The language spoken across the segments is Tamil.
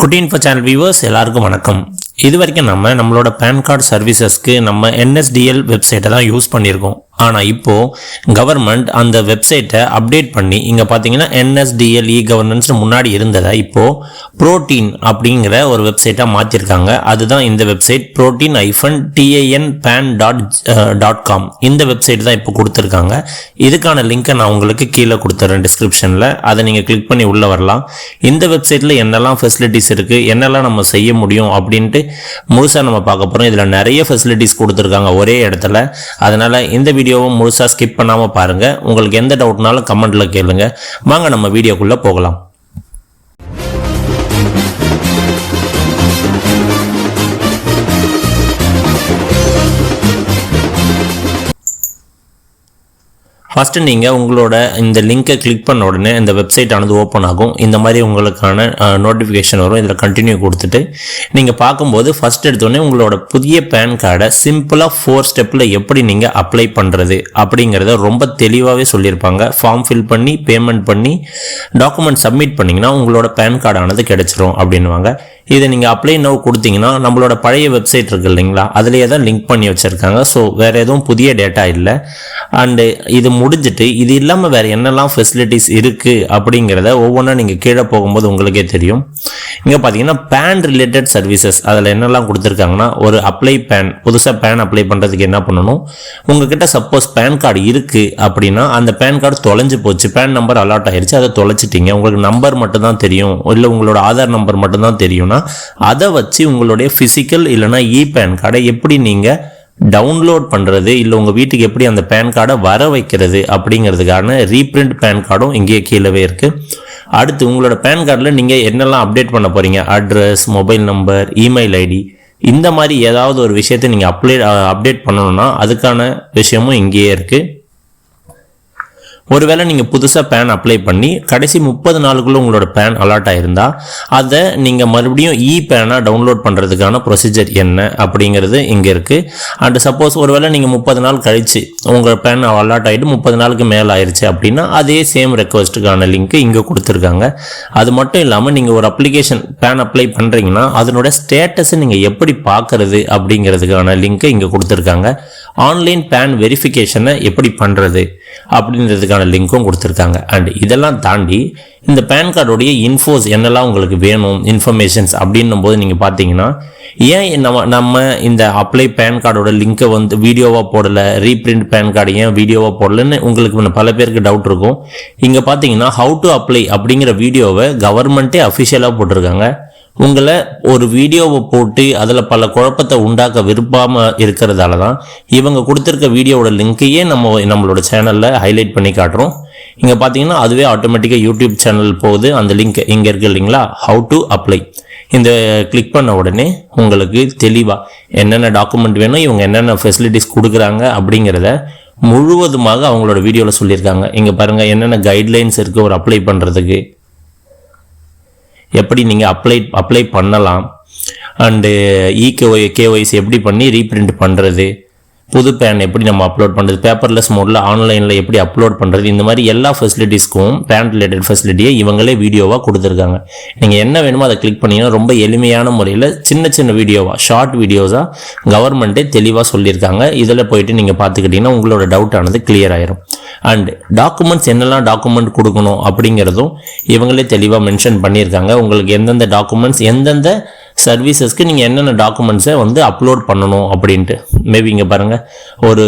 குட்டி இன்ஃபோ சேனல் வியூவர்ஸ் எல்லாருக்கும் வணக்கம். இது வரைக்கும் நம்ம நம்மளோட பேன் கார்டு சர்வீசஸ்க்கு நம்ம என்எஸ்டிஎல் வெப்சைட்டை தான் யூஸ் பண்ணியிருக்கோம். ஆனால் இப்போது கவர்மெண்ட் அந்த வெப்சைட்டை அப்டேட் பண்ணி இங்கே பார்த்தீங்கன்னா என்எஸ்டிஎல் இ கவர்னன்ஸ் முன்னாடி இருந்ததை இப்போது ப்ரோட்டீன் அப்படிங்கிற ஒரு வெப்சைட்டாக மாற்றிருக்காங்க அதுதான் இந்த website protean hyphen TAN PAN dot dot com இந்த வெப்சைட் தான் இப்போ கொடுத்துருக்காங்க. இதுக்கான லிங்க்கை நான் உங்களுக்கு கீழே கொடுத்துட்றேன் டிஸ்கிரிப்ஷனில் அதை நீங்கள் கிளிக் பண்ணி உள்ளே வரலாம். இந்த வெப்சைட்டில் என்னெல்லாம் ஃபெசிலிட்டிஸ் இருக்குது என்னெல்லாம் நம்ம செய்ய முடியும் அப்படின்ட்டு முழுசாக நம்ம பார்க்க போகிறோம் இதில் நிறைய ஃபெசிலிட்டிஸ் கொடுத்துருக்காங்க ஒரே இடத்துல. அதனால் இந்த வீடியோவும் முழுசாக ஸ்கிப் பண்ணாமல் பாருங்கள் உங்களுக்கு எந்த டவுட்னாலும் கமெண்ட்டில் கேளுங்க. வாங்க நம்ம வீடியோக்குள்ளே போகலாம். ஃபஸ்ட்டு நீங்கள் உங்களோட இந்த லிங்கை கிளிக் பண்ண உடனே இந்த வெப்சைட் ஆனது ஓப்பன் ஆகும். இந்த மாதிரி உங்களுக்கான நோட்டிஃபிகேஷன் வரும். இதில் கண்டினியூ கொடுத்துட்டு நீங்கள் பார்க்கும்போது ஃபஸ்ட் எடுத்தோடனே உங்களோட புதிய பேன் கார்டை சிம்பிளாக ஃபோர் ஸ்டெப்பில் எப்படி நீங்கள் அப்ளை பண்ணுறது அப்படிங்கிறத ரொம்ப தெளிவாகவே சொல்லியிருப்பாங்க. ஃபார்ம் ஃபில் பண்ணி பேமெண்ட் பண்ணி டாக்குமெண்ட் சப்மிட் பண்ணிங்கன்னா உங்களோட பேன் கார்டானது கிடைச்சிரும் அப்படின்வாங்க இதை நீங்கள் அப்ளை நோ கொடுத்தீங்கன்னா நம்மளோட பழைய வெப்சைட் இருக்குது இல்லைங்களா? அதிலேயே தான் லிங்க் பண்ணி வச்சுருக்காங்க. ஸோ வேறு எதுவும் புதிய டேட்டா இல்லை. அண்டு இது முடிஞ்சிட்டு இது இல்லாமல் வேறு என்னெல்லாம் ஃபெசிலிட்டிஸ் இருக்குது அப்படிங்கிறத ஒவ்வொன்றா நீங்கள் கீழே போகும்போது உங்களுக்கே தெரியும். இங்கே பார்த்தீங்கன்னா பேன் ரிலேட்டட் சர்வீசஸ் அதில் என்னெல்லாம் கொடுத்துருக்காங்கன்னா ஒரு அப்ளை பேன் புதுசாக பேன் அப்ளை பண்ணுறதுக்கு என்ன பண்ணணும்? உங்ககிட்ட சப்போஸ் பேன் கார்டு இருக்குது அப்படின்னா அந்த பேன் கார்டு தொலைஞ்சு போச்சு பேன் நம்பர் அலாட் ஆயிருச்சு அதை தொலைச்சிட்டிங்க. உங்களுக்கு நம்பர் மட்டும் தான் தெரியும். இல்லை உங்களோட ஆதார் நம்பர் மட்டும் தான் தெரியும்னா அதை வச்சு உங்களுடைய ஃபிசிக்கல் இல்லைனா இ பேன் கார்டை எப்படி நீங்கள் டவுன்லோட் பண்ணுறது இல்லை உங்கள் வீட்டுக்கு எப்படி அந்த பேன் கார்டை வர வைக்கிறது அப்படிங்கிறதுக்கான ரீப்ரிண்ட் பேன் கார்டும் இங்கேயே கீழவே இருக்குது அடுத்து உங்களோட பேன் கார்டில் நீங்கள் என்னெல்லாம் அப்டேட் பண்ண போகிறீங்க address mobile number email ID இந்த மாதிரி ஏதாவது ஒரு விஷயத்தை நீங்கள் அப்ளே அப்டேட் பண்ணணும்னா அதுக்கான விஷயமும் இங்கேயே இருக்குது ஒருவேளை நீங்கள் புதுசாக பேன் அப்ளை பண்ணி கடைசி முப்பது நாளுக்குள்ளே உங்களோட பேன் அலாட் ஆயிருந்தா அதை நீங்கள் மறுபடியும் இ பேனாக டவுன்லோட் பண்ணுறதுக்கான ப்ரொசீஜர் என்ன அப்படிங்கிறது இங்கே இருக்குது அண்ட் சப்போஸ் ஒருவேளை நீங்கள் முப்பது நாள் கழிச்சு உங்கள் பேன் அலாட் ஆகிட்டு முப்பது நாளுக்கு மேலே ஆயிடுச்சு அப்படின்னா அதே சேம் ரெக்வஸ்ட்டுக்கான லிங்க் இங்கே கொடுத்துருக்காங்க. அது மட்டும் இல்லாமல் நீங்கள் ஒரு அப்ளிகேஷன் பேன் அப்ளை பண்ணுறீங்கன்னா அதனோட ஸ்டேட்டஸை நீங்கள் எப்படி பார்க்கறது அப்படிங்கிறதுக்கான லிங்க்கை இங்கே கொடுத்துருக்காங்க. ஆன்லைன் பேன் வெரிஃபிகேஷனை எப்படி பண்ணுறது அப்படின்றதுக்கான லிங்க்கும் கொடுத்துருக்காங்க. அண்ட் இதெல்லாம் தாண்டி இந்த பேன் கார்டுடைய இன்ஃபோஸ் என்னெல்லாம் உங்களுக்கு வேணும் இன்ஃபர்மேஷன்ஸ் அப்படின்னும் போது நீங்கள் பார்த்தீங்கன்னா ஏன் நம்ம நம்ம இந்த அப்ளை பேன் கார்டோட லிங்க்கை வந்து வீடியோவாக போடலை ரீப்ரிண்ட் பேன் கார்டு ஏன் வீடியோவாக போடலன்னு உங்களுக்கு பல பேருக்கு டவுட் இருக்கும். இங்கே பார்த்தீங்கன்னா ஹவு டு அப்ளை அப்படிங்கிற வீடியோவை கவர்மெண்ட்டே அஃபிஷியலாக போட்டிருக்காங்க. உங்களை ஒரு வீடியோவை போட்டு அதில் பல குழப்பத்தை உண்டாக்க விரும்பாமல் இருக்கிறதால தான் இவங்க கொடுத்துருக்க வீடியோவோட லிங்க்கையே நம்ம நம்மளோட சேனலில் ஹைலைட் பண்ணி காட்டுறோம். இங்கே பார்த்தீங்கன்னா அதுவே ஆட்டோமேட்டிக்காக யூடியூப் சேனல் போகுது. அந்த லிங்க் இங்கே இருக்கு இல்லைங்களா? ஹவு டு அப்ளை இந்த கிளிக் பண்ண உடனே உங்களுக்கு தெளிவாக என்னென்ன டாக்குமெண்ட் வேணும் இவங்க என்னென்ன ஃபெசிலிட்டிஸ் கொடுக்குறாங்க அப்படிங்கிறத முழுவதுமாக அவங்களோட வீடியோவில் சொல்லியிருக்காங்க. இங்கே பாருங்கள் என்னென்ன கைட்லைன்ஸ் இருக்குது ஒரு அப்ளை பண்ணுறதுக்கு எப்படி நீங்கள் அப்ளை அப்ளை பண்ணலாம். அண்டு இகேஒய் கேஒய்சி எப்படி பண்ணி ரீப்ரிண்ட் பண்ணுறது புது பேன் எப்படி நம்ம அப்லோட் பண்ணுறது பேப்பர்லெஸ் மோடில் ஆன்லைனில் எப்படி அப்லோட் பண்ணுறது இந்த மாதிரி எல்லா ஃபெசிலிட்டிஸ்க்கும் பேன் ரிலேட்டட் ஃபெசிலிட்டியை இவங்களே வீடியோவாக கொடுத்துருக்காங்க. நீங்கள் என்ன வேணுமோ அதை கிளிக் பண்ணிங்கன்னா ரொம்ப எளிமையான முறையில் சின்ன சின்ன வீடியோவாக ஷார்ட் வீடியோஸாக கவர்மெண்ட்டே தெளிவாக சொல்லியிருக்காங்க. இதில் போயிட்டு நீங்கள் பார்த்துக்கிட்டிங்கன்னா உங்களோட டவுட் ஆனது கிளியர் ஆயிரும். அண்ட் டாக்குமெண்ட்ஸ் என்னெல்லாம் டாக்குமெண்ட் கொடுக்கணும் அப்படிங்கிறதும் இவங்களே தெளிவாக மென்ஷன் பண்ணியிருக்காங்க. உங்களுக்கு எந்தெந்த டாக்குமெண்ட்ஸ் எந்தெந்த சர்வீசஸ்க்கு நீங்கள் என்னென்ன டாக்குமெண்ட்ஸை வந்து அப்லோட் பண்ணணும் அப்படின்ட்டு. மேபி இங்கே பாருங்கள் ஒரு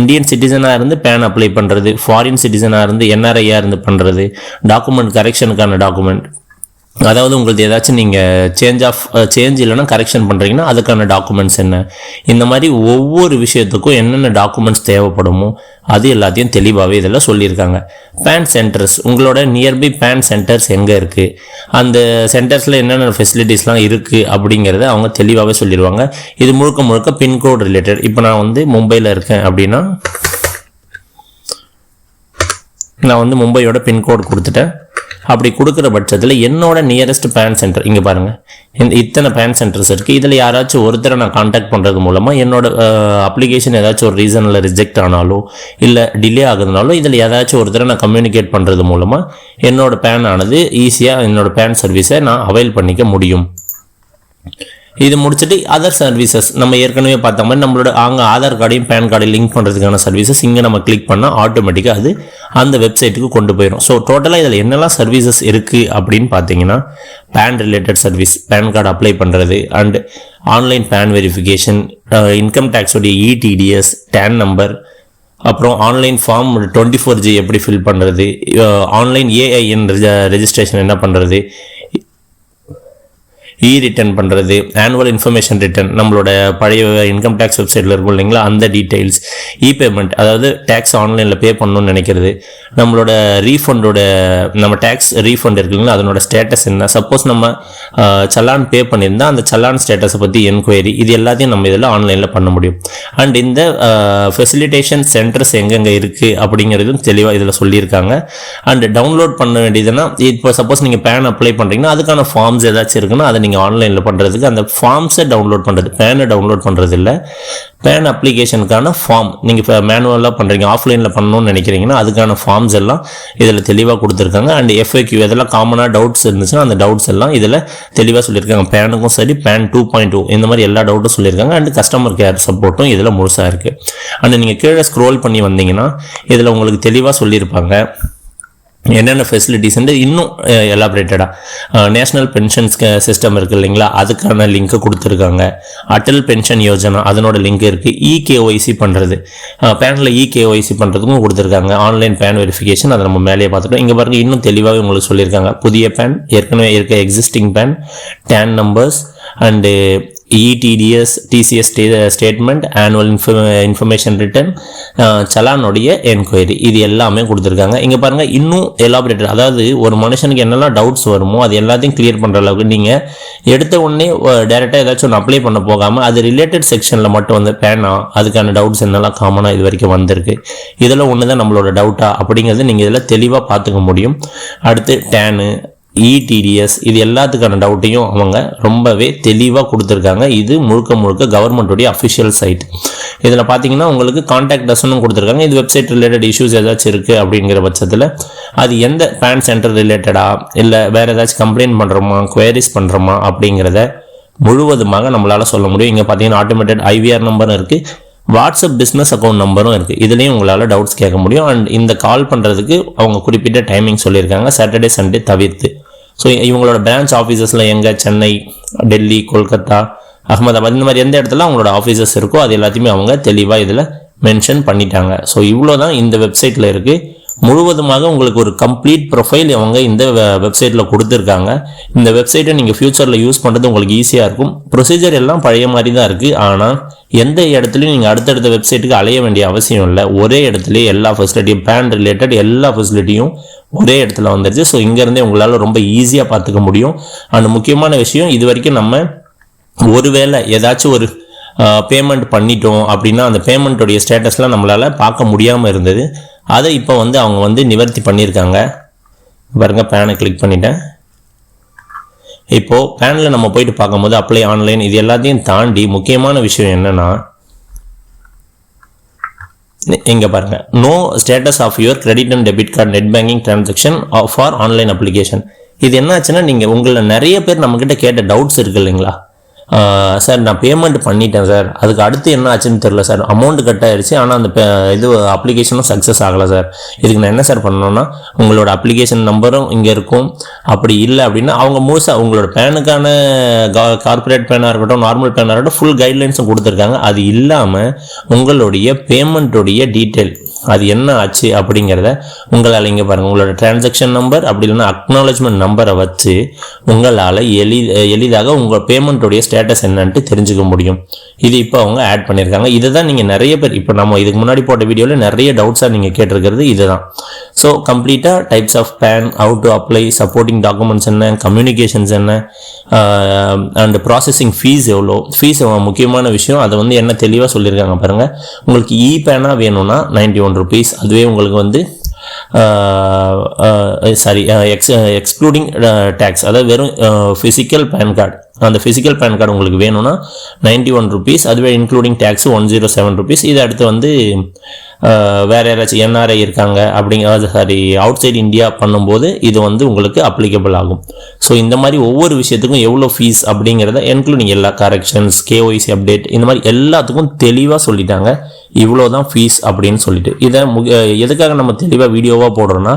இந்தியன் சிட்டிசனாக இருந்து பேன் அப்ளை பண்ணுறது ஃபாரின் சிட்டிசனாக இருந்து என்ஆர்ஐயாக இருந்து பண்ணுறது டாக்குமெண்ட் கரெக்ஷனுக்கான டாக்குமெண்ட் அதாவது உங்களுக்கு ஏதாச்சும் நீங்கள் சேஞ்ச் ஆஃப் சேஞ்ச் இல்லைன்னா கரெக்ஷன் பண்ணுறீங்கன்னா அதுக்கான டாக்குமெண்ட்ஸ் என்ன? இந்த மாதிரி ஒவ்வொரு விஷயத்துக்கும் என்னென்ன டாக்குமெண்ட்ஸ் தேவைப்படுமோ அது எல்லாத்தையும் தெளிவாகவே இதில் சொல்லியிருக்காங்க. பேன் சென்டர்ஸ் உங்களோட நியர்பை பேன் சென்டர்ஸ் எங்கே இருக்குது அந்த சென்டர்ஸில் என்னென்ன ஃபெசிலிட்டிஸ்லாம் இருக்குது அப்படிங்கிறத அவங்க தெளிவாகவே சொல்லிடுவாங்க இது முழுக்க முழுக்க பின்கோட் ரிலேட்டட் இப்போ நான் வந்து மும்பையில் இருக்கேன் அப்படின்னா நான் வந்து மும்பையோட பின்கோடு கொடுத்துட்டேன். அப்படி கொடுக்குற பட்சத்தில் என்னோட நியரஸ்ட் பேன் சென்டர் இங்கே பாருங்கள் இந்த இத்தனை பேன் சென்டர்ஸ் இருக்குது இதில் யாராச்சும் ஒருத்தரை நான் காண்டாக்ட் பண்ணுறது மூலமாக என்னோட அப்ளிகேஷன் ஏதாச்சும் ஒரு ரீசனில் ரிஜெக்ட் ஆனாலோ இல்லை டிலே ஆகுதுனாலோ இதில் ஏதாச்சும் ஒருத்தரை நான் கம்யூனிகேட் பண்ணுறது மூலமாக என்னோட பேன் ஆனது ஈஸியாக என்னோட பேன் சர்வீஸை நான் அவைல் பண்ணிக்க முடியும். இது முடிச்சுட்டு அதர் சர்வீசஸ் நம்ம ஏற்கனவே பார்த்த மாதிரி நம்மளோட அங்கே ஆதார் கார்டையும் பேன் கார்டையும் லிங்க் பண்ணுறதுக்கான சர்வீசஸ் இங்கே நம்ம கிளிக் பண்ணால் ஆட்டோமேட்டிக்காக அது அந்த வெப்சைட்டுக்கு கொண்டு போயிடும் ஸோ டோட்டலாக இதில் என்னெல்லாம் சர்வீசஸ் இருக்குது அப்படின்னு பார்த்தீங்கன்னா PAN related service PAN card apply பண்ணுறது and online PAN verification income டேக்ஸோடைய இடிடிஎஸ் TAN number அப்புறம் online form twenty four G எப்படி ஃபில் பண்ணுறது ஆன்லைன் ஏஐஎன் ரெஜிஸ்ட்ரேஷன் என்ன பண்ணுறது இ ரிட்டர்ன் பண்ணுறது ஆனுவல் இன்ஃபர்மேஷன் ரிட்டர்ன் நம்மளோட பழைய இன்கம் டேக்ஸ் வெப்சைட்டில் இருக்கும் இல்லைங்களா அந்த டீட்டெயில்ஸ் இ பேமெண்ட் அதாவது டேக்ஸ் ஆன்லைனில் பே பண்ணணும்னு நினைக்கிறது. நம்மளோட ரீஃபண்டோட நம்ம டேக்ஸ் ரீஃபண்ட் இருக்குங்களா அதனோட ஸ்டேட்டஸ் என்ன? சப்போஸ் நம்ம சலான் பே பண்ணியிருந்தால் அந்த சலான் ஸ்டேட்டஸை பற்றி என்கொயரி இது எல்லாத்தையும் நம்ம இதில் ஆன்லைனில் பண்ண முடியும். அண்ட் இந்த ஃபெசிலிட்டேஷன் சென்டர்ஸ் எங்கெங்கே இருக்குது அப்படிங்கிறதும் தெளிவாக இதில் சொல்லியிருக்காங்க. அண்ட் டவுன்லோட் பண்ண வேண்டியதுன்னா இப்போ சப்போஸ் நீங்கள் பேன் அப்ளை பண்ணுறீங்கன்னா அதுக்கான ஃபார்ம்ஸ் ஏதாச்சும் இருக்குன்னா அதை நீங்கள் ஆன்லைனில் பண்ணுறதுக்கு அந்த ஃபார்ம்ஸை டவுன்லோட் பண்ணுறது பேனை டவுன்லோட் பண்ணுறது இல்லை. பேன் அப்ளிகேஷனுக்கான ஃபார்ம் நீங்கள் இப்போ மேனுவலாக பண்ணுறீங்க ஆஃப்லைனில் பண்ணணும்னு நினைக்கிறீங்கன்னா அதுக்கான ஃபார்ம்ஸ் எல்லாம் இதில் தெளிவாக கொடுத்துருக்காங்க. அண்ட் எஃப்ஏக்யூ இதெல்லாம் காமனாக டவுட்ஸ் இருந்துச்சுன்னா அந்த டவுட்ஸ் எல்லாம் இதில் தெளிவாக சொல்லியிருக்காங்க. பேனுக்கும் சரி பேன் டூ பாயிண்ட் டூ இந்த மாதிரி எல்லா டவுட்டும் சொல்லியிருக்காங்க. அண்ட் கஸ்டமர் கேர் சப்போர்ட்டும் இதில் முழுசாக இருக்குது அண்ட் நீங்கள் கீழே ஸ்க்ரோல் பண்ணி வந்தீங்கன்னா இதில் உங்களுக்கு தெளிவாக சொல்லியிருப்பாங்க. என்னென்ன ஃபெசிலிட்டிஸ் இன்னும் எலாபரேட்டடாக நேஷ்னல் பென்ஷன் சிஸ்டம் இருக்குது இல்லைங்களா? அதுக்கான லிங்க்கு கொடுத்துருக்காங்க. அட்டல் பென்ஷன் யோஜனா அதனோட லிங்க் இருக்குது இகேஒய்சி பண்ணுறது பேனில் இகேஒய்சி பண்ணுறதுக்கும் கொடுத்துருக்காங்க. ஆன்லைன் பேன் வெரிஃபிகேஷன் அதை நம்ம மேலேயே பார்த்துட்டோம். இங்கே பாருங்கள் இன்னும் தெளிவாகவே உங்களுக்கு சொல்லியிருக்காங்க. புதிய பேன் ஏற்கனவே இருக்க existing PAN TAN numbers and eTDS TCS statement annual இன்ஃப information return சலானுடைய என்கொயரி இது எல்லாமே கொடுத்துருக்காங்க. இங்கே பாருங்கள் இன்னும் எலாபரேட்டர் அதாவது ஒரு மனுஷனுக்கு என்னெல்லாம் டவுட்ஸ் வருமோ அது எல்லாத்தையும் கிளியர் பண்ணுற அளவுக்கு நீங்கள் எடுத்த உடனே டேரெக்டாக ஏதாச்சும் ஒன்று அப்ளை பண்ண போகாமல் அது ரிலேட்டட் செக்ஷனில் மட்டும் வந்து பேனா அதுக்கான டவுட்ஸ் என்னெல்லாம் காமனாக இது வரைக்கும் வந்திருக்கு. இதில் ஒன்று தான் நம்மளோட டவுட்டா அப்படிங்கிறது நீங்கள் இதில் தெளிவாக பார்த்துக்க முடியும். அடுத்து டேனு இடிடிஎஸ் இது எல்லாத்துக்கான டவுட்டையும் அவங்க ரொம்பவே தெளிவாக கொடுத்துருக்காங்க. இது முழுக்க முழுக்க கவர்மெண்ட்டுடைய அஃபிஷியல் சைட் இதில் பார்த்தீங்கன்னா உங்களுக்கு கான்டாக்ட் டசனும் கொடுத்துருக்காங்க. இது வெப்சைட் ரிலேட்டட் இஷ்யூஸ் ஏதாச்சும் இருக்குது அப்படிங்கிற பட்சத்தில் அது எந்த பேன் சென்டர் ரிலேட்டடா இல்லை வேறு ஏதாச்சும் கம்ப்ளைண்ட் பண்ணுறோமா குவேரிஸ் பண்ணுறோமா அப்படிங்கிறத முழுவதுமாக நம்மளால் சொல்ல முடியும். இங்கே பார்த்தீங்கன்னா ஆட்டோமேட்டட் ஐவிஆர் நம்பரும் இருக்குது வாட்ஸ்அப் பிஸ்னஸ் அக்கௌண்ட் நம்பரும் இருக்குது இதுலேயும் உங்களால் டவுட்ஸ் கேட்க முடியும். அண்ட் இந்த கால் பண்ணுறதுக்கு அவங்க குறிப்பிட்ட டைமிங் சொல்லியிருக்காங்க. சாட்டர்டே சண்டே தவிர்த்து ஸோ இவங்களோட பிரான்ச் ஆஃபீஸஸில் எங்கே? சென்னை டெல்லி கொல்கத்தா அகமதாபாத் இந்த மாதிரி எந்த இடத்துல அவங்களோட ஆஃபீஸஸ் இருக்கோ அது எல்லாத்தையுமே அவங்க தெளிவாக இதில் மென்ஷன் பண்ணிட்டாங்க. ஸோ இவ்வளோ தான் இந்த வெப்சைட்டில் இருக்குது முழுவதுமாக உங்களுக்கு ஒரு கம்ப்ளீட் ப்ரொஃபைல் அவங்க இந்த வெப்சைட்டில் கொடுத்துருக்காங்க. இந்த வெப்சைட்டை நீங்கள் ஃப்யூச்சரில் யூஸ் பண்ணுறது உங்களுக்கு ஈஸியாக இருக்கும். ப்ரொசீஜர் எல்லாம் பழைய மாதிரி தான் இருக்குது ஆனால் எந்த இடத்துலையும் நீங்கள் அடுத்தடுத்த வெப்சைட்டுக்கு அலைய வேண்டிய அவசியம் இல்லை. ஒரே இடத்துலையே எல்லா ஃபெசிலிட்டியும் பேன் ரிலேட்டட் எல்லா ஃபெசிலிட்டியும் ஒரே இடத்துல வந்துடுச்சு ஸோ இங்கேருந்தே உங்களால் ரொம்ப ஈஸியாக பார்த்துக்க முடியும். அண்ட் முக்கியமான விஷயம் இது வரைக்கும் நம்ம ஒருவேளை ஏதாச்சும் ஒரு பேமெண்ட் பண்ணிட்டோம் அப்படின்னா அந்த பேமெண்ட்டுடைய ஸ்டேட்டஸ்லாம் நம்மளால் பார்க்க முடியாமல் இருந்தது. அதை இப்போ வந்து அவங்க வந்து நிவர்த்தி பண்ணியிருக்காங்க. பாருங்க பேனை கிளிக் பண்ணிட்டேன். இப்போது பேனில் நம்ம போயிட்டு பார்க்கும்போது அப்ளை ஆன்லைன் இது எல்லாத்தையும் தாண்டி முக்கியமான விஷயம் என்னென்னா இங்கே பாருங்கள் know status of your credit and debit card net banking transaction for online application இது என்னாச்சுன்னா நீங்கள் உங்களில் நிறைய பேர் நம்மக்கிட்ட கேட்ட டவுட்ஸ் இருக்கு இல்லைங்களா? சார் நான் பேமெண்ட் பண்ணிட்டேன் சார். அதுக்கு அடுத்து என்ன ஆச்சுன்னு தெரில சார். அமௌண்ட் கட் ஆயிடுச்சு. ஆனால் அந்த இது அப்ளிகேஷனும் சக்ஸஸ் ஆகலை சார். இதுக்கு நான் என்ன சார் பண்ணணும்னா உங்களோட அப்ளிகேஷன் நம்பரும் இங்கே இருக்கும். அப்படி இல்லை அப்படின்னா அவங்க முழுசாக உங்களோட பேனுக்கான கார்பரேட் பேனாக இருக்கட்டும் நார்மல் பேனாக இருக்கட்டும் ஃபுல் கைட்லைன்ஸும் கொடுத்துருக்காங்க. அது இல்லாமல் உங்களுடைய பேமெண்ட்டுடைய டீட்டெயில் அது என்ன ஆச்சு அப்படிங்கிறத உங்களால் இங்கே பாருங்கள் உங்களோட டிரான்சாக்ஷன் நம்பர் அப்படி இல்லைன்னா அக்னாலஜ்மெண்ட் நம்பரை வச்சு உங்களால் எளி எளிதாக உங்கள் பேமெண்ட்டுடைய ஸ்டேட்டஸ் என்னன்ட்டு தெரிஞ்சுக்க முடியும். இது இப்போ அவங்க ஆட் பண்ணியிருக்காங்க. இதை தான் நீங்கள் நிறைய பேர் இப்போ நம்ம இதுக்கு முன்னாடி போட்ட வீடியோவில் நிறைய டவுட்ஸாக நீங்கள் கேட்டிருக்கிறது இதுதான். ஸோ கம்ப்ளீட்டாக types of PAN how to apply supporting documents என்ன கம்யூனிகேஷன்ஸ் என்ன அண்ட் ப்ராசஸிங் ஃபீஸ் எவ்வளோ ஃபீஸ் முக்கியமான விஷயம் அதை வந்து என்ன தெளிவாக சொல்லியிருக்காங்க பாருங்கள் உங்களுக்கு இ பேனாக வேணும்னா நைன்டி ஒன் ருபீஸ் அதுவே உங்களுக்கு வந்து சாரி எக்ஸ் எக்ஸ்க்ளூடிங் டேக்ஸ் அதாவது வெறும் ஃபிசிக்கல் பேன் கார்டு அந்த ஃபிசிக்கல் பேன் கார்டு உங்களுக்கு வேணும்னா நைன்டி ஒன் ருபீஸ் அதுவே including tax one zero seven rupees இது அடுத்து வந்து வேறு யாராச்சும் என்ஆர்ஐ இருக்காங்க அப்படிங்கிற சாரி அவுட் சைடு இந்தியா பண்ணும்போது இது வந்து உங்களுக்கு அப்ளிகபிள் ஆகும். ஸோ இந்த மாதிரி ஒவ்வொரு விஷயத்துக்கும் எவ்வளோ ஃபீஸ் அப்படிங்கிறத இன்க்ளூடிங் எல்லா கரெக்ஷன்ஸ் கேஒய்சி அப்டேட் இந்த மாதிரி எல்லாத்துக்கும் தெளிவாக சொல்லிட்டாங்க. இவ்வளோ தான் ஃபீஸ் அப்படின்னு சொல்லிட்டு. இதை மு- எதுக்காக நம்ம தெளிவாக வீடியோவாக போடுறோன்னா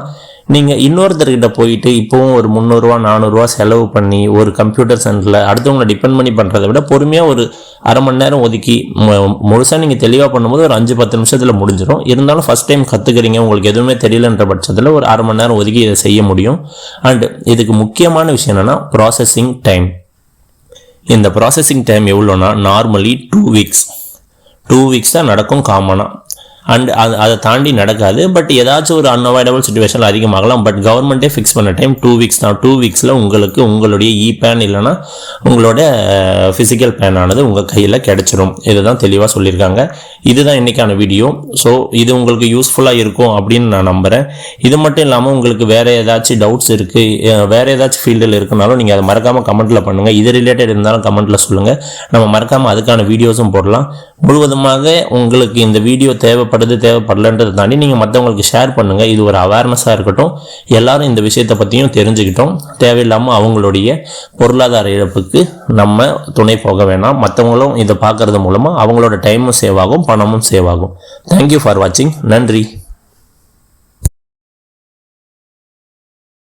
நீங்கள் இன்னொருத்தர்கிட்ட போயிட்டு இப்போவும் ஒரு முந்நூறுரூவா நானூறுரூவா செலவு பண்ணி ஒரு கம்ப்யூட்டர் சென்டரில் அடுத்தவங்களை டிபெண்ட் பண்ணி பண்ணுறதை விட பொறுமையாக ஒரு அரை மணி நேரம் ஒதுக்கி முழுசாக நீங்கள் தெளிவாக பண்ணும்போது ஒரு அஞ்சு பத்து நிமிஷத்தில் முடிஞ்சிடும் இருந்தாலும் ஃபஸ்ட் டைம் கற்றுக்கிறீங்க உங்களுக்கு எதுவுமே தெரியலன்ற பட்சத்தில் ஒரு அரை மணி நேரம் ஒதுக்கி இதை செய்ய முடியும். அண்ட் இதுக்கு முக்கியமான விஷயம் என்னென்னா ப்ராசஸிங் டைம் இந்த ப்ராசஸிங் டைம் எவ்வளோனா normally two weeks two weeks தான் நடக்கும் காமனாக அண்ட் அது அதை தாண்டி நடக்காது. பட் ஏதாச்சும் ஒரு அன்அவாய்டபுள் சுச்சுவேஷன் அதிகமாகலாம். பட் கவர்மெண்ட்டே ஃபிக்ஸ் பண்ண டைம் டூ வீக்ஸ் தான். டூ வீக்ஸில் உங்களுக்கு உங்களுடைய இ பேன் இல்லைன்னா உங்களோட ஃபிசிக்கல் பேன் ஆனது உங்கள் கையில் கிடச்சிரும். இதுதான் தெளிவாக சொல்லியிருக்காங்க. இதுதான் இன்றைக்கான வீடியோ ஸோ இது உங்களுக்கு யூஸ்ஃபுல்லாக இருக்கும் அப்படின்னு நான் நம்புகிறேன் இது மட்டும் இல்லாமல் உங்களுக்கு வேறு ஏதாச்சும் டவுட்ஸ் இருக்குது வேறு ஏதாச்சும் ஃபீல்டில் இருக்குனாலும் நீங்கள் அதை மறக்காமல் கமெண்ட்டில் பண்ணுங்கள் இது ரிலேட்டட் இருந்தாலும் கமெண்ட்டில் சொல்லுங்கள் நம்ம மறக்காமல் அதுக்கான வீடியோஸும் போடலாம். முழுவதுமாக உங்களுக்கு இந்த வீடியோ தேவைப்படுது தேவைப்படலன்றதை தாண்டி நீங்கள் மற்றவங்களுக்கு ஷேர் பண்ணுங்கள் இது ஒரு அவேர்னஸாக இருக்கட்டும். எல்லாரும் இந்த விஷயத்தை பற்றியும் தெரிஞ்சுக்கிட்டோம். தேவையில்லாமல் அவங்களுடைய பொருளாதார இழப்புக்கு நம்ம துணை போக வேணாம். மற்றவங்களும் இதை பார்க்கறது மூலமாக அவங்களோட டைமும் சேவ் ஆகும் பணமும் சேவ் ஆகும். தேங்க்யூ ஃபார் வாட்சிங் நன்றி.